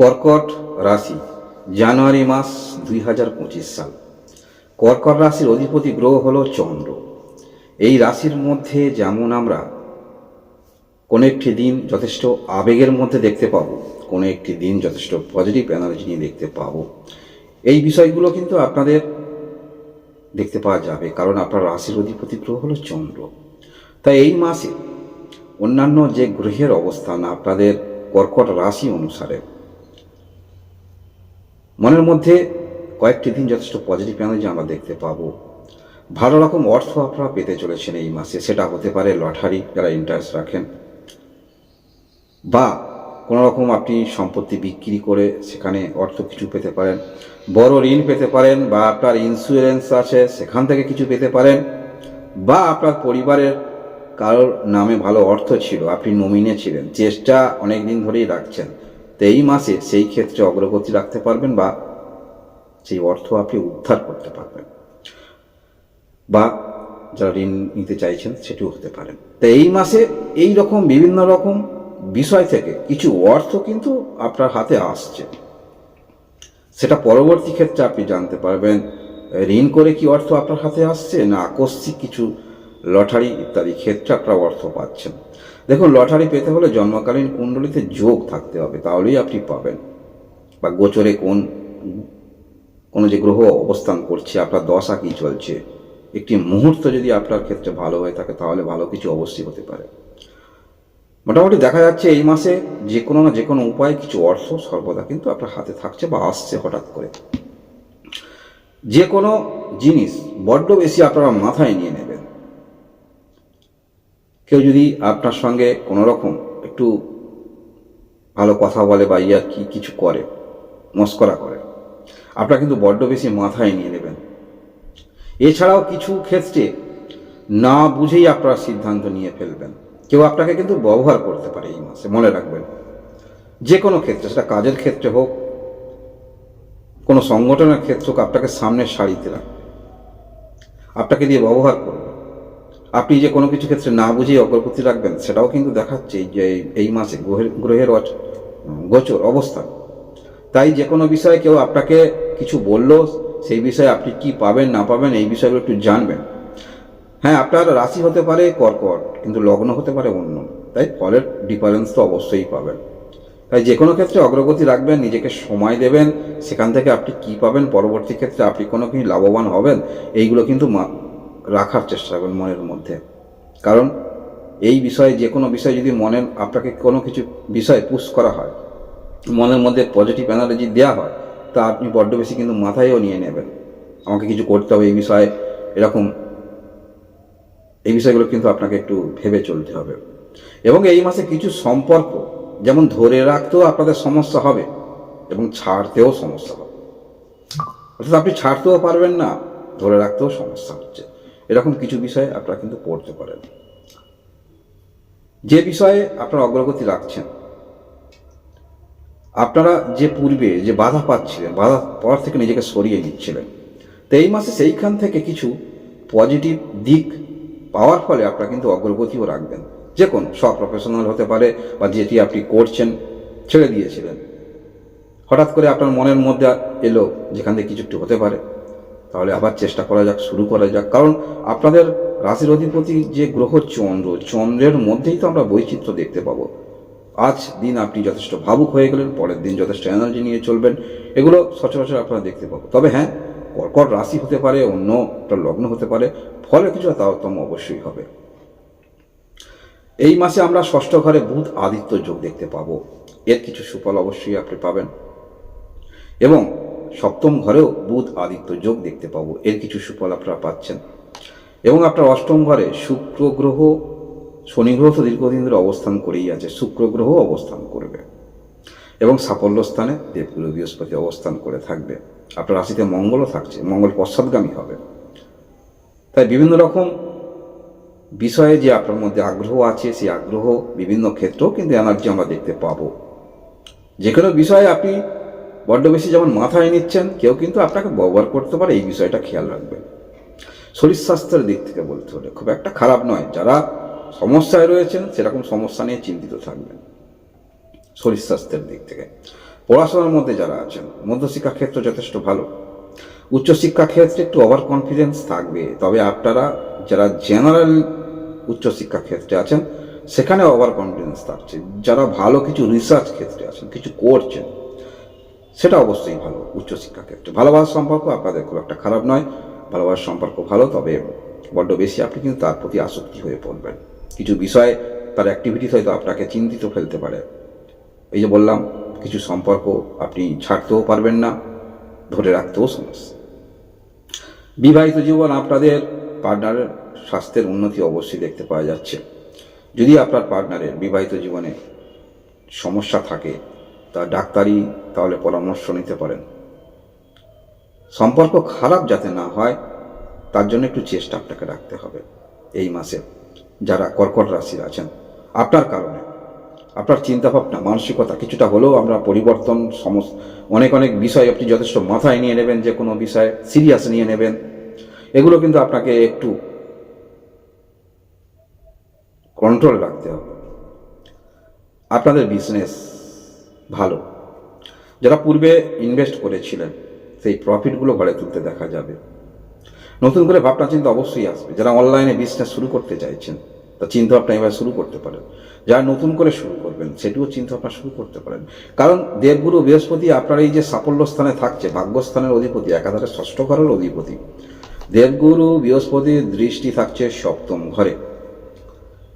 কর্কট রাশি, জানুয়ারি মাস দুই হাজার পঁচিশ সাল। কর্কট রাশির অধিপতি গ্রহ হল চন্দ্র। এই রাশির মধ্যে যেমন আমরা কোনো একটি দিন যথেষ্ট আবেগের মধ্যে দেখতে পাবো, কোনো একটি দিন যথেষ্ট পজিটিভ এনার্জি নিয়ে দেখতে পাবো। এই বিষয়গুলো কিন্তু আপনাদের দেখতে পাওয়া যাবে, কারণ আপনার রাশির অধিপতি গ্রহ হলো চন্দ্র। তাই এই মাসে অন্যান্য যে গ্রহের অবস্থান আপনাদের কর্কট রাশি অনুসারে মনের মধ্যে কয়েকটি দিন যথেষ্ট পজিটিভ এনার্জি আমরা দেখতে পাবো। ভালো রকম অর্থ আপনারা পেতে চলেছেন এই মাসে। সেটা হতে পারে লটারি, যারা ইন্টারেস্ট রাখেন। বা কোনো রকম আপনি সম্পত্তি বিক্রি করে সেখানে অর্থ কিছু পেতে পারেন। বড় ঋণ পেতে পারেন বা আপনার ইন্স্যুরেন্স আছে, সেখান থেকে কিছু পেতে পারেন। বা আপনার পরিবারের কারোর নামে ভালো অর্থ ছিল, আপনি নমিনে ছিলেন। চেষ্টা অনেক দিন ধরেই রাখছেন। তো এই মাসে সেই ক্ষেত্রে অগ্রগতি রাখতে পারবেন বা সেই অর্থ আপনি উদ্ধার করতে পারবেন। বা যারা ঋণ নিতে চাইছেন সেটিও হতে পারেন তো এই মাসে এই রকম বিভিন্ন রকম বিষয় থেকে কিছু অর্থ কিন্তু আপনার হাতে আসছে। সেটা পরবর্তী ক্ষেত্রে আপনি জানতে পারবেন, ঋণ করে কি অর্থ আপনার হাতে আসছে না, আকস্মিক কিছু লটারি ইত্যাদি ক্ষেত্রে আপনারা অর্থ পাচ্ছেন। দেখুন, লটারি পেতে হলে জন্মকালীন কুণ্ডলিতে যোগ থাকতে হবে, তাহলেই আপনি পাবেন। বা গোচরে কোন, কোনো যে গ্রহ অবস্থান করছে, আপনার দশা কি চলছে, একটি মুহূর্ত যদি আপনার ক্ষেত্রে ভালো হয়ে থাকে, তাহলে ভালো কিছু অবশ্যই হতে পারে। মোটামুটি দেখা যাচ্ছে এই মাসে যে কোনো না যে কোনো উপায়ে কিছু অর্থ সর্বদা কিন্তু আপনার হাতে থাকছে বা আসছে হঠাৎ করে। যে কোনো জিনিস বড্ড বেশি আপনারা মাথায় নিয়ে নেবেন। কেউ যদি আপনার সঙ্গে কোনো রকম একটু ভালো কথা বলে বা ইয়ার কি, কিছু করে, মস্করা করে, আপনারা কিন্তু বড্ড বেশি মাথায় নিয়ে নেবেন। এছাড়াও কিছু ক্ষেত্রে না বুঝেই আপনারা সিদ্ধান্ত নিয়ে ফেলবেন। কেউ আপনাকে কিন্তু ব্যবহার করতে পারে এই মাসে, মনে রাখবেন। যে কোনো ক্ষেত্রে, সেটা কাজের ক্ষেত্রে হোক, কোনো সংগঠনের ক্ষেত্রে হোক, আপনাকে সামনের সারিতে রাখবে। আপনাকে দিয়ে ব্যবহার করবে। আপনি যে কোনো কিছু ক্ষেত্রে না বুঝেই অগ্রগতি রাখবেন, সেটাও কিন্তু দেখাচ্ছে যে এই মাসে গ্রহের গ্রহের গোচর অবস্থান তাই যে কোনো বিষয়ে কেউ আপনাকে কিছু বলল, সেই বিষয়ে আপনি কি পাবেন, না পাবেন, এই বিষয়গুলো একটু জানবেন। হ্যাঁ আপনার রাশি হতে পারে কর্কট, কিন্তু লগ্ন হতে পারে অন্য। তাই ফলের ডিফারেন্স তো অবশ্যই পাবেন। তাই যে কোনো ক্ষেত্রে অগ্রগতি রাখবেন, নিজেকে সময় দেবেন, সেখান থেকে আপনি কি পাবেন, পরবর্তী ক্ষেত্রে আপনি কোনো কি লাভবান হবেন, এইগুলো কিন্তু রাখার চেষ্টা করবেন মনের মধ্যে। কারণ এই বিষয়ে যে কোনো বিষয় যদি মনের আপনাকে কোনো কিছু বিষয় পুশ করা হয়, মনের মধ্যে পজিটিভ এনার্জি দেওয়া হয়, তা আপনি বড্ড বেশি কিন্তু মাথায়ও নিয়ে নেবেন। আমাকে কিছু করতে হবে এই বিষয়ে, এরকম এই বিষয়গুলো কিন্তু আপনাকে একটু ভেবে চলতে হবে। এবং এই মাসে কিছু সম্পর্ক, যেমন ধরে রাখতেও আপনাদের সমস্যা হবে, এবং ছাড়তেও সমস্যা হবে। অর্থাৎ আপনি ছাড়তেও পারবেন না, ধরে রাখতেও সমস্যা হচ্ছে। এরকম কিছু বিষয়ে আপনারা কিন্তু পড়তে পারেন। যে বিষয়ে আপনারা অগ্রগতি রাখছেন, আপনারা যে পূর্বে যে বাধা পাচ্ছিলেন, বাধা পাওয়ার থেকে নিজেকে সরিয়ে নিচ্ছিলেন তো এই মাসে সেইখান থেকে কিছু পজিটিভ দিক পাওয়ার ফলে আপনারা কিন্তু অগ্রগতিও রাখবেন। যে কোনো, সব প্রফেশনাল হতে পারে বা যেটি আপনি করছেন, ছেড়ে দিয়েছিলেন। হঠাৎ করে আপনার মনের মধ্যে এলো, যেখান থেকে কিছু একটু হতে পারে। তাহলে আবার চেষ্টা করা যাক, শুরু করা যাক। কারণ আপনাদের রাশির অধিপতি যে গ্রহ চন্দ্র, চন্দ্রের মধ্যেই তো আমরা বৈচিত্র্য দেখতে পাবো। আজ দিন আপনি যথেষ্ট ভাবুক হয়ে গেলেন, পরের দিন যথেষ্ট এনার্জি নিয়ে চলবেন। এগুলো সচরাচর আপনারা দেখতে পাবো। তবে হ্যাঁ কর্কট রাশি হতে পারে, অন্য একটা লগ্ন হতে পারে, ফলে কিছু তারতম্য অবশ্যই হবে। এই মাসে আমরা ষষ্ঠ ঘরে বুধ আদিত্য যোগ দেখতে পাবো। এর কিছু সুফল অবশ্যই আপনি পাবেন। এবং সপ্তম ঘরেও বুধ আদিত্য যোগ দেখতে পাবো। এর কিছু সুফল আপনারা পাচ্ছেন। এবং আপনার অষ্টম ঘরে শুক্র গ্রহ, শনি গ্রহ তো দীর্ঘদিন ধরে অবস্থান করেই আছে। শুক্র গ্রহ অবস্থান করবে। এবং সাফল্য স্থানে দেবগুরু বৃহস্পতি অবস্থান করে থাকবে। আপনার রাশিতে মঙ্গলও থাকছে। মঙ্গল পশ্চাৎগামী হবে। তাই বিভিন্ন রকম বিষয়ে যে আপনার মধ্যে আগ্রহ আছে, সেই আগ্রহ বিভিন্ন ক্ষেত্রেও কিন্তু এনার্জি আমরা দেখতে পাবো। যে কোনো বিষয়ে আপনি বড্ড বেশি যেমন মাথায় নিচ্ছেন, কেউ কিন্তু আপনাকে ব্যবহার করতে পারে, এই বিষয়টা খেয়াল রাখবেন। শরীর স্বাস্থ্যের দিক থেকে বলতে হলে খুব একটা খারাপ নয়, যারা সমস্যায় রয়েছেন সেরকম সমস্যা নিয়ে চিন্তিত থাকবেন। শরীর স্বাস্থ্যের দিক থেকে। পড়াশোনার মধ্যে যারা আছেন, মধ্যশিক্ষা ক্ষেত্র যথেষ্ট ভালো। উচ্চশিক্ষা ক্ষেত্রে একটু ওভার কনফিডেন্স থাকবে, তবে আপনারা যারা জেনারেল উচ্চশিক্ষা ক্ষেত্রে আছেন, সেখানে ওভার কনফিডেন্স থাকছে। যারা ভালো কিছু রিসার্চ ক্ষেত্রে আছেন, কিছু করছেন সেটা অবশ্যই ভালো উচ্চশিক্ষা ক্ষেত্রে। ভালোবাসার সম্পর্ক আপনাদের খুব একটা খারাপ নয়। ভালোবাসার সম্পর্ক ভালো, তবে বড্ড বেশি আপনি কিন্তু তার প্রতি আসক্তি হয়ে পড়বেন। কিছু বিষয়ে তার অ্যাক্টিভিটিস হয়তো আপনাকে চিন্তিত ফেলতে পারে। এই যে বললাম, কিছু সম্পর্ক আপনি ছাড়তেও পারবেন না, ধরে রাখতেও সমস্যা। বিবাহিত জীবন আপনাদের পার্টনারের স্বাস্থ্যের উন্নতি অবশ্যই দেখতে পাওয়া যাচ্ছে। যদি আপনার পার্টনারের বিবাহিত জীবনে সমস্যা থাকে তা ডাক্তারি তাহলে পরামর্শ নিতে পারেন। সম্পর্ক খারাপ যাতে না হয়, তার জন্য একটু চেষ্টা আপনাকে রাখতে হবে এই মাসে। যারা কর্কট রাশির আছেন, আপনার কারণে। আপনার চিন্তাভাবনা, মানসিকতা কিছুটা হলেও আমরা পরিবর্তন সমস্ত অনেক অনেক বিষয় আপনি যথেষ্ট মাথায় নিয়ে নেবেন, যে কোনো বিষয়ে সিরিয়াস নিয়ে নেবেন। এগুলো কিন্তু আপনাকে একটু কন্ট্রোল রাখতে হবে। আপনাদের বিজনেস ভালো। যারা পূর্বে ইনভেস্ট করেছিলেন, সেই প্রফিটগুলো ঘরে তুলতে দেখা যাবে। নতুন করে ভাবনা চিন্তা অবশ্যই আসবে। যারা অনলাইনে বিজনেস শুরু করতে চাইছেন, তা চিন্তা ভাবনা এবার শুরু করতে পারেন। যারা নতুন করে শুরু করবেন, সেটিও চিন্তা ভাবনা শুরু করতে পারেন। কারণ দেবগুরু বৃহস্পতি আপনার এই যে সাফল্য স্থানে থাকছে, ভাগ্যস্থানের অধিপতি, একাধারে ষষ্ঠ ঘরের অধিপতি। দেবগুরু বৃহস্পতির দৃষ্টি থাকছে সপ্তম ঘরে।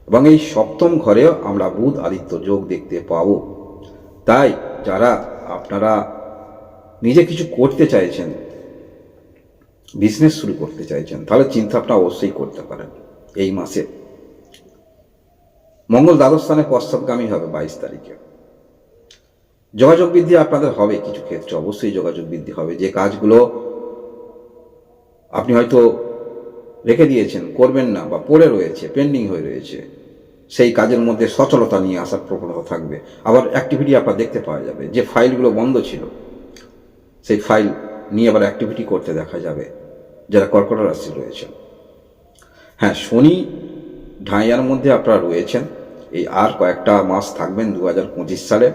এবং এই সপ্তম ঘরেও আমরা বুধ, আদিত্য যোগ দেখতে পাবো। তাই যারা আপনারা নিজে কিছু করতে চাইছেন বিজনেস শুরু করতে চাইছেন, তাহলে চিন্তা ভাবনা অবশ্যই করতে পারেন এই মাসে। মঙ্গল দ্বাদশ স্থানে পশ্চাৎগামী হবে বাইশ তারিখে। যোগাযোগ বৃদ্ধি আপনাদের হবে কিছু ক্ষেত্রে, অবশ্যই যোগাযোগ বৃদ্ধি হবে। যে কাজগুলো আপনি হয়তো রেখে দিয়েছেন, করবেন না বা পড়ে রয়েছে পেন্ডিং হয়ে রয়েছে সেই কাজের মধ্যে সচলতা নিয়ে আসার প্রবণতা থাকবে। আবার অ্যাক্টিভিটি আপনার দেখতে পাওয়া যাবে, যে ফাইলগুলো বন্ধ ছিল, সেই ফাইল নিয়ে আবার অ্যাক্টিভিটি করতে দেখা যাবে, যারা কর্কট রাশি রয়েছেন। হ্যাঁ শনি ঢাইয়ার মধ্যে আপনারা রয়েছেন, এই আর কয়েকটা মাস থাকবেন দু হাজার পঁচিশ সালে।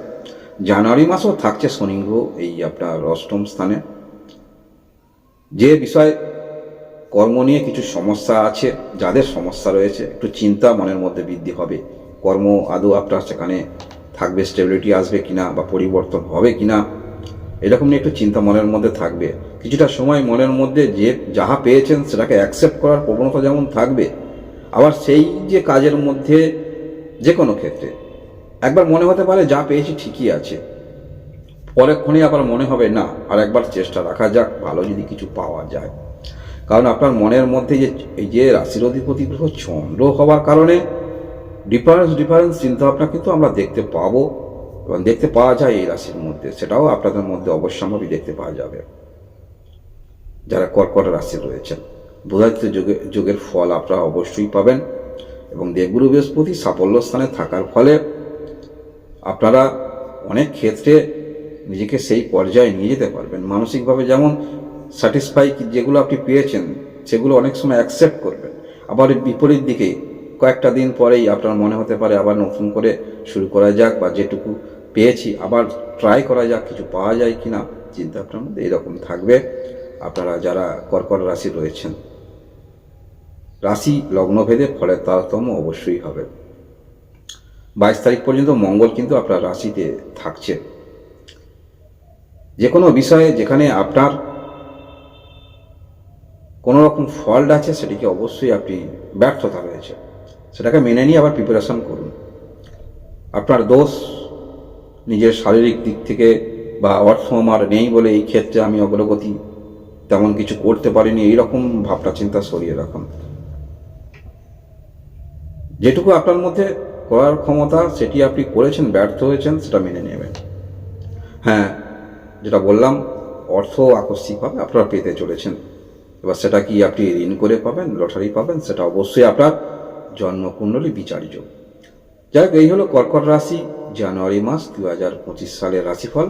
জানুয়ারি মাসেও থাকছে শনি গ্রহ, এই আপনার অষ্টম স্থানে। যে বিষয় কর্ম নিয়ে কিছু সমস্যা আছে, যাদের সমস্যা রয়েছে, একটু চিন্তা মনের মধ্যে বৃদ্ধি হবে। কর্ম আদৌ আপনার সেখানে থাকবে স্টেবিলিটি আসবে কিনা বা পরিবর্তন হবে কিনা, এরকম নিয়ে একটু চিন্তা মনের মধ্যে থাকবে। কিছুটা সময় মনের মধ্যে যে যাহা পেয়েছেন সেটাকে অ্যাকসেপ্ট করার প্রবণতা যেমন থাকবে, আবার সেই যে কাজের মধ্যে যে কোনো ক্ষেত্রে। একবার মনে হতে পারে যা পেয়েছি ঠিকই আছে, পরেক্ষণে আবার মনে হবে না আর একবার চেষ্টা রাখা যাক, ভালো যদি কিছু পাওয়া যায়। কারণ আপনার মনের মধ্যে যে, এই যে রাশির অধিপতি গ্রহ চন্দ্র হওয়ার কারণে ডিফারেন্স ডিফারেন্স চিন্তাভাবনা কিন্তু আমরা দেখতে পাবো। এবং দেখতে পাওয়া যায় এই রাশির মধ্যে। সেটাও আপনাদের মধ্যে অবশ্যম্ভাবী দেখতে পাওয়া যাবে। যারা কর্কট রাশি রয়েছেন, বুধাদিত্য যুগে, যুগের ফল আপনারা অবশ্যই পাবেন। এবং দেবগুরু বৃহস্পতি সাফল্য স্থানে থাকার ফলে আপনারা অনেক ক্ষেত্রে নিজেকে সেই পর্যায়ে নিয়ে যেতে পারবেন। মানসিকভাবে যেমন স্যাটিসফাই যেগুলো আপনি পেয়েছেন, সেগুলো অনেক সময় অ্যাকসেপ্ট করবেন। আবার বিপরীত দিকে কয়েকটা দিন পরেই আপনার মনে হতে পারে আবার নতুন করে শুরু করা যাক বা যেটুকু পেয়েছি, আবার ট্রাই করা যাক, কিছু পাওয়া যায় কি না চিন্তা আপনার মধ্যে এরকম থাকবে। আপনারা যারা কর্কট রাশি রয়েছেন, রাশি লগ্নভেদে ফলের তারতম্য অবশ্যই হবে। বাইশ তারিখ পর্যন্ত মঙ্গল কিন্তু আপনার রাশিতে থাকছে। যে কোনো বিষয়ে যেখানে আপনার কোনো রকম ফল্ট আছে সেটিকে অবশ্যই আপনি ব্যর্থতা রয়েছে। সেটাকে মেনে নিয়ে আবার প্রিপারেশন করুন। আপনার দোষ নিজের শারীরিক দিক থেকে বা অর্থ আমার নেই বলে এই ক্ষেত্রে আমি অগ্রগতি তেমন কিছু করতে পারিনি, এইরকম ভাবনা চিন্তা সরিয়ে রাখুন। যেটুকু আপনার মধ্যে করার ক্ষমতা সেটি আপনি করেছেন, ব্যর্থ হয়েছেন, সেটা মেনে নেবেন। হ্যাঁ যেটা বললাম, অর্থ আকস্মিকভাবে আপনারা পেতে চলেছেন। এবার সেটা কি আপনি ঋণ করে পাবেন, লটারি পাবেন, সেটা অবশ্যই আপনার জন্মকুণ্ডলী বিচার্য। যাই হোক, এই হলো কর্কট রাশি, জানুয়ারি মাস দু হাজার পঁচিশ সালের রাশিফল।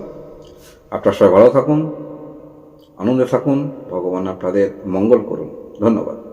আপনার সবাই ভালো থাকুন, আনন্দে থাকুন, ভগবান আপনাদের মঙ্গল করুন। ধন্যবাদ।